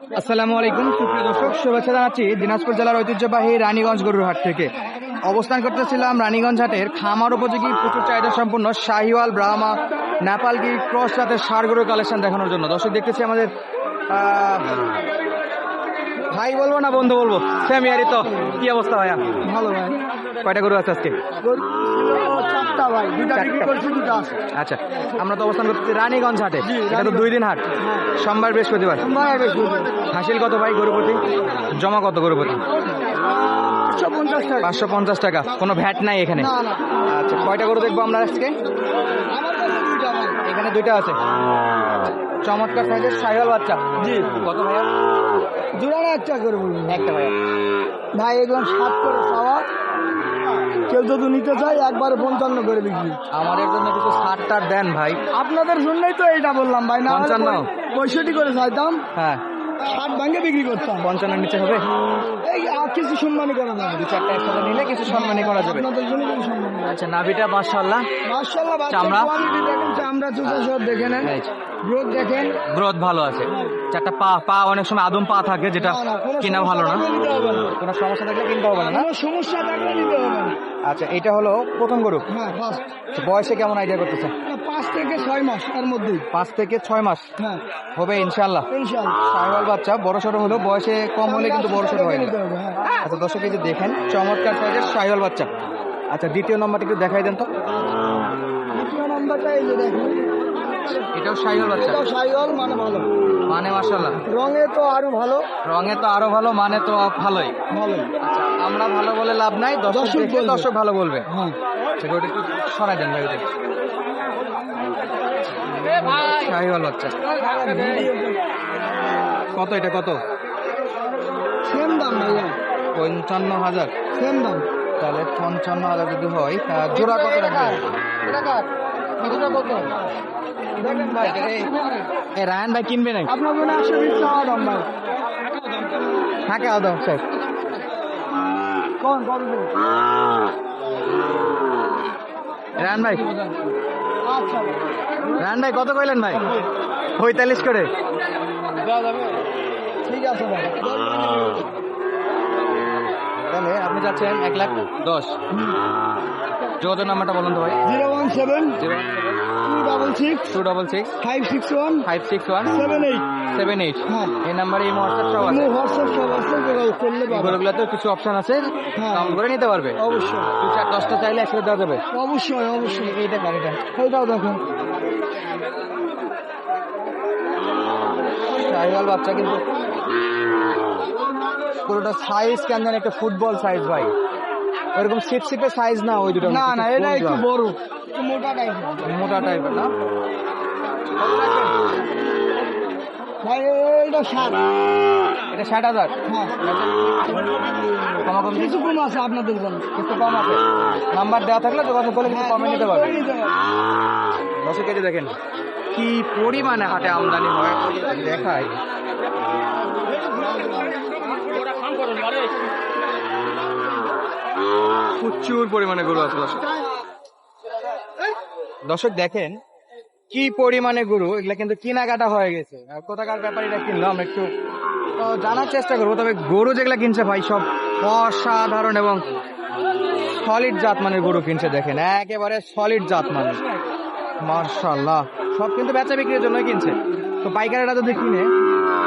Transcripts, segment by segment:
আসসালামু আলাইকুম, সুপ্রিয় দর্শক, শুভেচ্ছা জানাচ্ছি দিনাজপুর জেলার ঐতিহ্যবাহী রানীগঞ্জ গরুর হাট থেকে। অবস্থান করতেছিলাম রানীগঞ্জ হাটের খামার উপযোগী প্রচুর চাহিদা সম্পন্ন শাহিওয়াল ব্রাহ্মা নেপালগি ক্রস জাতের সার গরুর কালেকশন দেখানোর জন্য। দর্শক, দেখতেছি আমাদের ভাই বলব না বন্ধু বলব? ফ্যামিয়ারি তো। কি অবস্থা ভাইয়া? ভালো ভাই। কয়টা গরু আছে আজকে? দুটা দুটা আচ্ছা আমরা তো অবস্থান করতেছি রানীগঞ্জ হাটে। এটা তো দুই দিন হাট। সোমবার বৃহস্পতিবার। হাসিল কত ভাই গরুপতি জমা কত গরুপতি পাঁচশো পঞ্চাশ টাকা। পাঁচশো পঞ্চাশ টাকা। কোনো ভ্যাট নাই এখানে? আচ্ছা কয়টা গরু দেখব আমরা আজকে? এখানে দুইটা আছে। চমৎকার সাইজের সাইকেল বাচ্চা। জি। কত ভাইয়া? জোড়ানো একটা করে বলুন একটা ভাইয়া। ভাই এগুলো সাত করে খাওয়া। কেউ যদি নিতে চায় একবারে পঞ্চান্ন করে বিক্রি। আমাদের জন্য কিছু ছাড় টার দেন ভাই। আপনাদের জন্যই তো এটা বললাম ভাই না পঞ্চান্ন? পঁয়ষট্টি করে চাইতাম হ্যাঁ। ষাট ভাঙে বিক্রি করতাম। নিচে হবে? এই আর কিছু সম্মানই করা যাবে দু চারটা একসাথে নিলে কিছু সম্মানই করা যাবে। আপনাদের জন্য কিছু সম্মান আচ্ছা নাভিটা মাশাল্লাহ মার্শাল্লাহ চামড়া? দেখেন চামড়া চুচা সব দেখে নেন। গ্রোথ দেখেন। গ্রোথ ভালো আছে। চারটা পা পা অনেক সময় আদম পা থাকে যেটা কিনা ভালো না। কোনো সমস্যা থাকলে কিনতে হবে না সমস্যা থাকলে নিতে হবে না। আচ্ছা এটা হলো প্রথম গরু। হ্যাঁ ফার্স্ট বয়সে কেমন আইডিয়া করতেছে পাঁচ থেকে ছয় মাস এর মধ্যেই। পাঁচ থেকে ছয় মাস? হ্যাঁ। হবে ইনশাল্লাহ সাইওয়াল বাচ্চা বড় সড়ো হলো বয়সে কম হলে কিন্তু বড় সড়ো হয় না। নিতে হ্যাঁ আচ্ছা দর্শক এই যে দেখেন চমৎকার সাইজের সাইওয়াল বাচ্চা। আচ্ছা দ্বিতীয় নম্বরটা একটু দেখাই দেন তো। দ্বিতীয় নাম্বারটা এই যে দেখেন। এটাও বাচ্চা? এটাও সাইওয়াল মানে ভালো। মানে মার্শাল্লাহ রঙে তো আরও ভালো। রঙে তো আরও ভালো মানে তো ভালোই। ভালো আচ্ছা আমরা ভালো বলে লাভ নাই দর্শক দেখে দর্শক ভালো বলবে। হ্যাঁ। আচ্ছা ওটা একটু সরাই দেন ভাই। ওটা বাচ্চা। কত এটা কত? সেম দাম ভাইয়া। পঞ্চান্ন হাজার। সেম দাম। তাহলে পঞ্চান্ন হাজার যদি হয় জোড়া কত রাখবেন? দেখেন ভাই এ রায়ন ভাই কিনবে নাকি? আপনার দাম ভাই থাকে স্যার। কোন কত রায়ন ভাই। ভাই। রায়ন ভাই কত কইলেন ভাই? পঁয়তাল্লিশ করে। ঠিক আছে ভাই। তাহলে আপনি যাচ্ছেন এক লাখ দশ। যোগাযোগ নাম্বারটা বলুন তো ভাই। Zero one seven zero double six two double six five six one five six one seven eight seven eight হ্যাঁ। এই নাম্বারে এই হোয়াটসঅ্যাপ সব আছে। হোয়াটসঅ্যাপ করলে কিছু অপশন আছে হ্যাঁ। করে নিতে পারবে। অবশ্যই। দু চার দশটা চাইলে একসাথে দেওয়া যাবে। অবশ্যই অবশ্যই। এইটা গাড়িটা এইটাও দেখুন শাহিওয়াল বাচ্চা কিন্তু পুরোটা সাইজ কেন জানি একটা ফুটবল সাইজ ভাই। ওরকম সিপ সিপের সাইজ না ওই দুটো না না এটা একটু বড়। মোটা টাইপের মোটা টাইপের না? ভাই সাত এটা ষাট হাজার? হ্যাঁ। কিছু কম আছে আপনাদের জন্য। কিছু কম আছে। নাম্বার দেওয়া থাকলে যোগাযোগ করলে কিছু কমে নিতে পারবে পারবে। দশ কেজি দেখেন কি পরিমাণে হাটে আমদানি হয় দেখায় প্রচুর পরিমাণে গরু আছে দর্শক দেখেন, কি পরিমাণে গরু, এগুলা কিন্তু কেনাকাটা হয়ে গেছে। কোথাকার ব্যাপারীরা কিনলো আমরা একটু জানার চেষ্টা করব, তবে গরু যেগুলা কিনছে ভাই, সব অসাধারণ এবং সলিড জাত মানের গরু কিনছে, দেখেন, একেবারে সলিড জাত মানের। মার্শাল্লাহ, সব কিন্তু বেচা বিক্রির জন্যই কিনছে। তো পাইকারেরা যদি কিনে,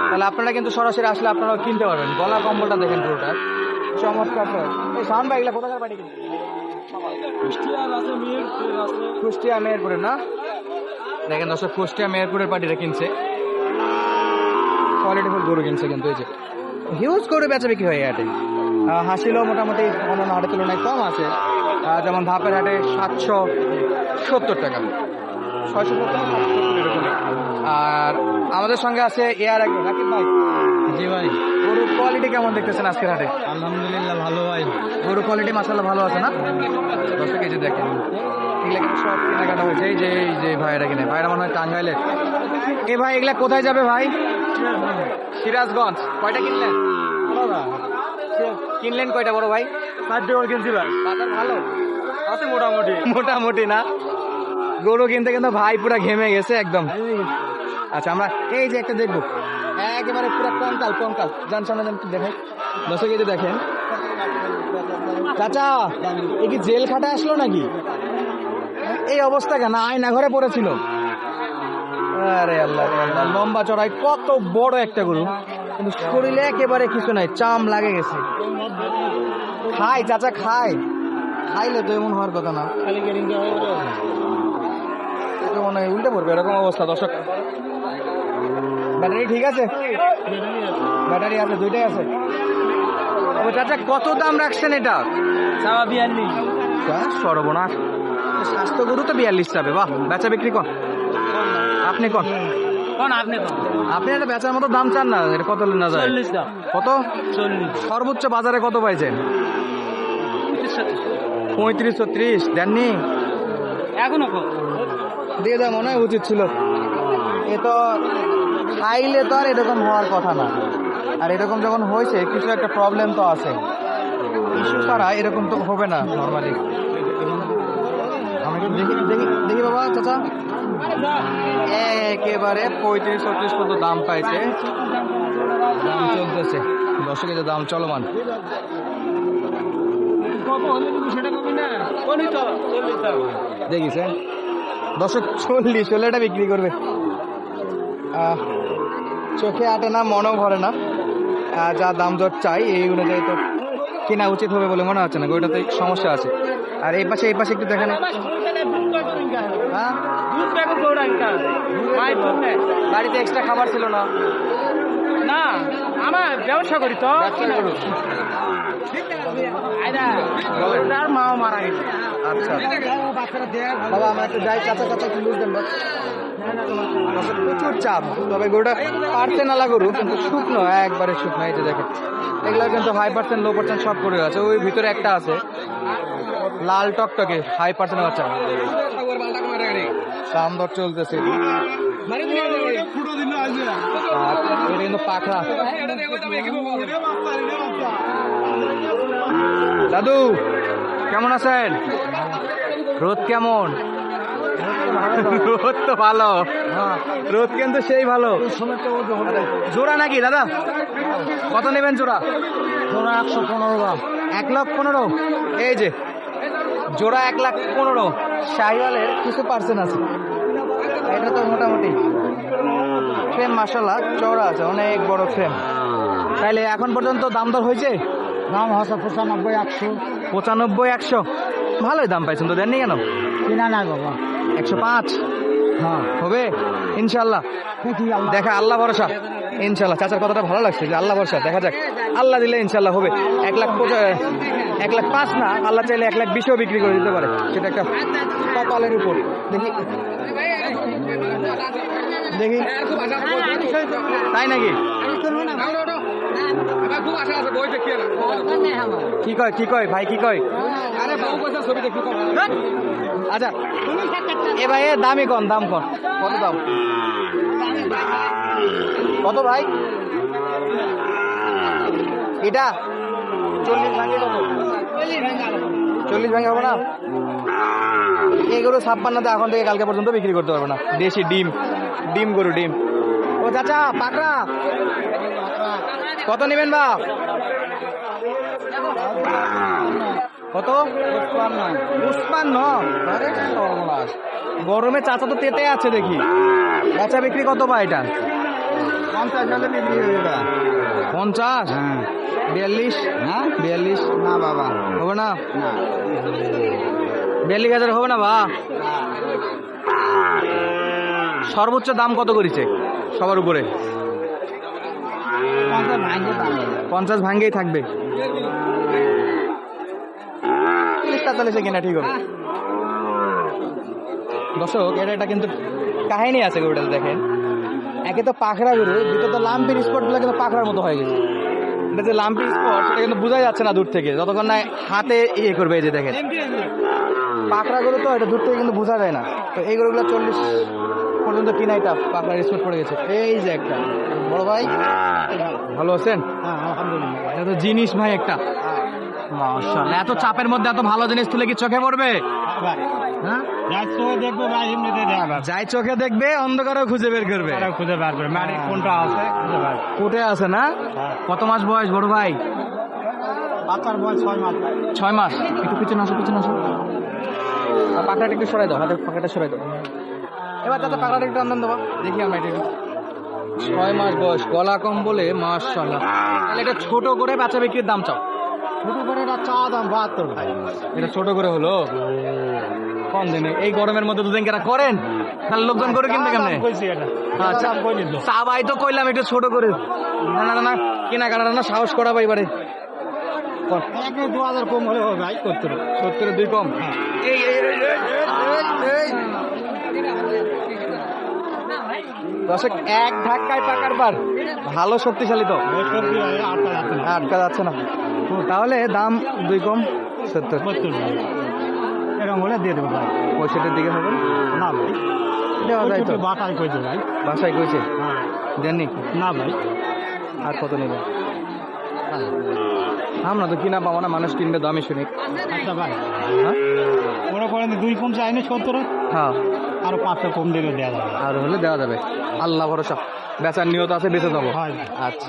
তাহলে আপনারা কিন্তু সরাসরি আসলে আপনারাও কিনতে পারবেন। গলা কম্বলটা দেখেন পুরোটা চমৎকার। এই ভাই, এগুলা কোথাকার বাড়ি কিনছে? কুষ্টিয়া মেহেরপুরে না? দেখেন দর্শক, কুষ্টিয়া মেহেরপুরের পার্টিটা কিনছে। কোয়ালিটিফুল গরু কিনছে কিন্তু এই যে। হিউজ গরু বেচা বিক্রি হয় হাটে। হাসিলও মোটামুটি অন্যান্য হাটের তুলনায় কম আছে। যেমন ধাপের হাটে সাতশো সত্তর টাকা। ছয়শো সত্তর? আর আমাদের সঙ্গে আছে এয়ার একজন। রাকিব ভাই? জি ভাই। গরুর কোয়ালিটি কেমন দেখতেছেন আজকের হাটে? আলহামদুলিল্লাহ ভালো ভাই। গরু কোয়ালিটি মাসাল্লাহ ভালো আছে না? দশ কেজি দেখেন এগুলা কিন্তু সব কেনাকাটা হয়েছে। এই যে এই যে ভাইরা কিনে ভাইরা মনে হয় এ ভাই এগুলা কোথায় যাবে ভাই? সিরাজগঞ্জ। কয়টা কিনলেন? কিনলেন কয়টা বড় ভাই? কিনছি ভাই। বাজার ভালো? আছে মোটামুটি। মোটামুটি না? গরু কিনতে কিন্তু ভাই পুরা ঘেমে গেছে একদম। আচ্ছা আমরা এই যে একটা দেখব। একেবারে পুরো কঙ্কাল কঙ্কাল। যান, সামনে যান দেখেন দর্শক, এই দেখেন। চাচা, এ কি জেল খাটা আসলো নাকি? এই অবস্থা কেন? আয়না ঘরে পড়েছিল। আরে আল্লাহ আল্লাহ লম্বা চড়াই, কত বড় একটা গরু। কিন্তু শরীরে একেবারে কিছু নাই, চাম লাগে গেছে। খাই চাচা খাই খাইলে তো এমন হওয়ার কথা না। এটা মনে হয় উল্টে পড়বে এরকম অবস্থা দর্শক। ব্যাটারি ঠিক আছে? ব্যাটারি আছে দুইটাই আছে। ও চাচা কত দাম রাখছেন এটা? চাওয়া বিয়াল্লিশ। সর্বনাশ। স্বাস্থ্য গরু তো বিয়াল্লিশ যাবে বাহ বেচা বিক্রি কর। আপনি কোন আপনি কোন? আপনি একটা বেচার মতো দাম চান না এটা কত না যায়? কত? সর্বোচ্চ বাজারে কত পাইছেন পঁয়ত্রিশ ছত্রিশ। দেননি? এখনও দিয়ে দেওয়া মনে হয় উচিত ছিল। এ তো খাইলে তো আর এরকম হওয়ার কথা না। আর এরকম যখন হয়েছে কিছু একটা প্রবলেম তো আছে। ইস্যু ছাড়া এরকম তো হবে না নর্মালি আমি একটু দেখি দেখি দেখি বাবা চাচা। একেবারে পঁয়ত্রিশ ছত্রিশ পর্যন্ত দাম পাইছে। দাম চলতেছে। দশ কেজি দাম চলমান। দেখিস হ্যাঁ দর্শক চল্লিশ হলে এটা বিক্রি করবে। চোখে আটে না মনেও ভরে না। যা দাম দর চাই এই অনুযায়ী তো কেনা উচিত হবে বলে মনে হচ্ছে না ওইটাতে সমস্যা আছে। আর এই পাশে এই পাশে একটু দেখেন। হ্যাঁ? বাড়িতে এক্সট্রা খাবার ছিল না? না আমার ব্যবসা করি তো। করো। মারা গেছে। আচ্ছা। বাবা, আমরা একটু যাই বাস। প্রচুর চাপ, তবে গরুটা পারতে নালা গরু, কিন্তু শুকনো, একবারে শুকনো, এই যে দেখেন। এগুলো কিন্তু হাই পার্সেন্ট লো পার্সেন্ট সব করে আছে। ওই ভিতরে একটা আছে, লাল টকটকে হাই পার্সেন্ট বাচ্চা। দাম দর চলতেছে। এটা কিন্তু পাখরা দাদু কেমন আছেন? রোদ কেমন? রোদ তো ভালো। রোদ কিন্তু সেই ভালো। জোড়া নাকি দাদা? কত নেবেন জোড়া? জোড়া একশো পনেরো এক লাখ পনেরো? এই যে জোড়া এক লাখ পনেরো। শাহিওয়ালের কিছু পার্সেন্ট আছে। এটা তো মোটামুটি। ফ্রেম মাসাল্লাহ চওড়া আছে অনেক বড় ফ্রেম তাইলে এখন পর্যন্ত দাম দর হয়েছে? দাম হচ্ছে পঁচানব্বই একশো। পঁচানব্বই একশো। ভালোই দাম পাইছেন তো দেননি কেন? কিনা না বাবা। একশো পাঁচ? হ্যাঁ। হবে? ইনশাল্লাহ দেখি আল্লাহ। দেখা আল্লাহ ভরসা। ইনশাল্লাহ চাচার কথাটা ভালো লাগছে যে আল্লাহ ভরসা দেখা যাক। আল্লাহ দিলে ইনশাল্লাহ হবে। এক লাখ এক লাখ পাঁচ না আল্লাহ চাইলে এক লাখ বিশেও বিক্রি করে দিতে পারে। সেটা একটা কপালের উপর। দেখি। দেখি। তাই নাকি? কি কয় কি কয় ভাই কি কয়? আচ্ছা এ ভাই দামই কম দাম কম। কত দাম? কত ভাই? এটা? চল্লিশ ভাঙে কত? চল্লিশ ভাঙে হবে না? এগুলো ছাপ্পান্নতে এখন থেকে কালকে পর্যন্ত বিক্রি করতে পারবে না। দেশি ডিম ডিম গরু ডিম। ও চাচা পাকড়া। কত নেবেন বা কত? পুষ্পান্ন গরমে চাচা তো তেতে আছে দেখি। বেচা বিক্রি কত পা এটা? পঞ্চাশ হয়ে বিয়াল্লিশ? হ্যাঁ বিয়াল্লিশ। না বাবা। হবে না? না। বিয়াল্লিশ হাজার হবে না বা সর্বোচ্চ দাম কত করেছে? সবার উপরে। পঞ্চাশ ভাঙে ভাঙ্গেই থাকবে। ঠিক হবে। দর্শক এটা এটা কিন্তু কাহিনী আছে গরুটাতে দেখেন। একে তো পাখরা গরু দ্বিতীয়ত লাম্পির স্পটগুলো কিন্তু পাখরার মতো হয়ে গেছে। এটা যে লাম্পি স্পট সেটা কিন্তু বোঝাই যাচ্ছে না দূর থেকে। যতক্ষণ না হাতে ইয়ে করবে এই যে দেখেন। গরু তো এটা দূর থেকে কিন্তু বোঝা যায় না। তো এই গরুগুলো চল্লিশ পর্যন্ত কিনাই টাফ পাকড়ার স্পট পড়ে গেছে। এই যে একটা। বড় ভাই? ভালো আছেন? হ্যাঁ এটা তো জিনিস ভাই একটা। মাশাআল্লাহ এত চাপের মধ্যে এত ভালো জিনিস তুলে কি চোখে পড়বে? হ্যাঁ? যাই চোখে দেখবে অন্ধকারও খুঁজে বের করবে। খুঁজে বার করবে। মানে কোনটা আছে? কোটে আছে না? কত মাস বয়স বড় ভাই? বাচ্চার বয়স ছয় মাস ছয় মাস। একটু পিছনে আসো পিছনে আসো। পাকড়াটা একটু সরাই দাও হাতের পাকড়াটা সরাই দাও। এবার দাদা পাকড়াটা একটু আনন্দ দাও দেখি আমরা এটা ছয় মাস বয়স গলা কম বলে মাশাআল্লাহ তাহলে এটা ছোট করে বাচ্চা বিক্রির দাম চাও? ছোট করে এটা চা দাম বাহাত্তর ভাই। এটা ছোট করে হলো? কম দিনে এই গরমের মধ্যে দুদিন কেনা করেন? তাহলে লোকজন করে কিনতে কেমনে? আচ্ছা দাম কই তো। কইলাম একটু ছোট করে। না না না, না কেনা কাটা না সাহস করা। এবারে এক দু হাজার কম হলে হবে ভাই সত্তর সত্তরের দুই কম। এই এই এই, এই, এই, এই। দর্শক এক ধাক্কায় পাকার পার ভালো শক্তিশালী তো আটকা যাচ্ছে না। তাহলে দাম দুই কম সত্তর। এরকম হলে দিয়ে দেবো পঁয়ষট্টির দিকে হবে? না ভাই। দেওয়া যায় তো। বাটাই কইছে ভাই। বাসায় কইছে? হ্যাঁ। দেননি? না ভাই। আর কত নেবে? আমরা তো কিনা পাবো না মানুষ কিনবে দামি শুনি। আচ্ছা ভাই। হ্যাঁ? ওরা করেন দুই কম চাইনি সত্তর? হ্যাঁ। আরও পাঁচটা কম দিলে দেওয়া যাবে। আর হলে দেওয়া যাবে। আল্লাহ ভরসা। বেচার নিয়ত আছে বেঁচে যাব। আচ্ছা।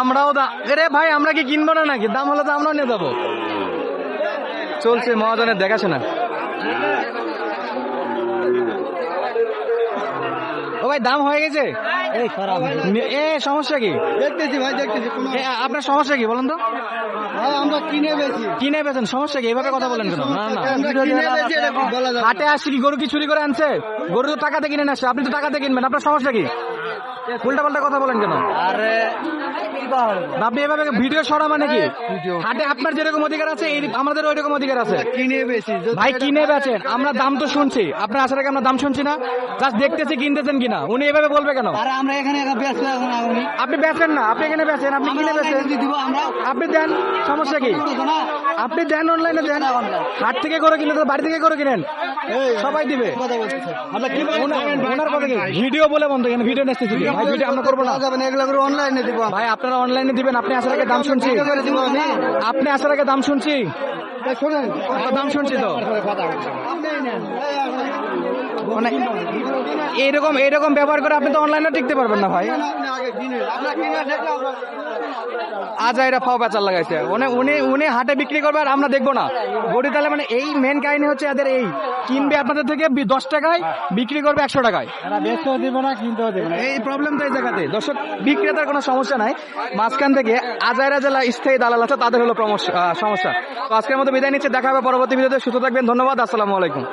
আমরাও রে ভাই আমরা কি কিনবো না নাকি? দাম হলে তো আমরাও নিয়ে যাব। চলছে মহাজনের দেখাশোনা। ও ভাই দাম হয়ে গেছে? এই এ সমস্যা কি? দেখতেছি ভাই দেখতেছি কোনো আপনার সমস্যা কি বলেন তো? আমরা কিনে বেছি কিনে বেছেন সমস্যা কি? এভাবে কথা বলেন কেন? না না। হাটে আসছে কি গরু কি চুরি করে আনছে? গরু তো টাকাতে কিনে না আসছে আপনি তো টাকাতে কিনবেন আপনার সমস্যা কি? উল্টা পাল্টা কথা বলেন কেন? আরে আপনি এভাবে ভিডিও সরা মানে কি হাটে আপনার যেরকম অধিকার আছে আমাদের ওই রকম অধিকার আছে। কিনে যদি ভাই কিনে বেচেন আমরা দাম তো শুনছি। আপনার আসার আগে আমরা দাম শুনছি না। জাস্ট দেখতেছি কিনতেছেন কিনা। উনি এভাবে বলবে কেন? আরে আমরা এখানে আপনি বেচেন না আপনি এখানে বেচেন আপনি কিনে বেচেন। আপনি দেন সমস্যা কি? আপনি দেন অনলাইনে দেন। হাট থেকে করে কিনে বাড়ি থেকে করে কিনেন। সবাই দিবে। ওনার কথা কি? ভিডিও বলে বন্ধ এখানে ভিডিও নেসতেছি ভাই ভিডিও আমরা করব না। এগুলো অনলাইনে দিব ভাই আপনারা অনলাইনে দিবেন আপনি আসার আগে দাম শুনছি। আপনি আসার আগে দাম শুনছি। দাম শুনছি তো আপনিই নেন। এই আপনি- মানে এইরকম এইরকম ব্যবহার করে আপনি তো অনলাইনে টিকতে পারবেন না ভাই। আজ এরা ফাও বেচার লাগাইছে। উনি উনি উনি হাটে বিক্রি করবে আর আমরা দেখব না। গড়ি তাহলে মানে এই মেন কাহিনী হচ্ছে এদের এই কিনবে আপনাদের থেকে দশ টাকায় বিক্রি করবে একশো টাকায়। বেচতেও দিবে না কিনতেও দিবে এই প্রবলেম তো এই জায়গাতে দর্শক বিক্রেতার কোনো সমস্যা নাই। মাঝখান থেকে আজাইরা জেলা স্থায়ী দালাল আছে তাদের হলো সমস্যা। তো আজকের মতো বিদায় নিচ্ছে দেখা হবে পরবর্তী ভিডিওতে। সুস্থ থাকবেন ধন্যবাদ আসসালামু আলাইকুম।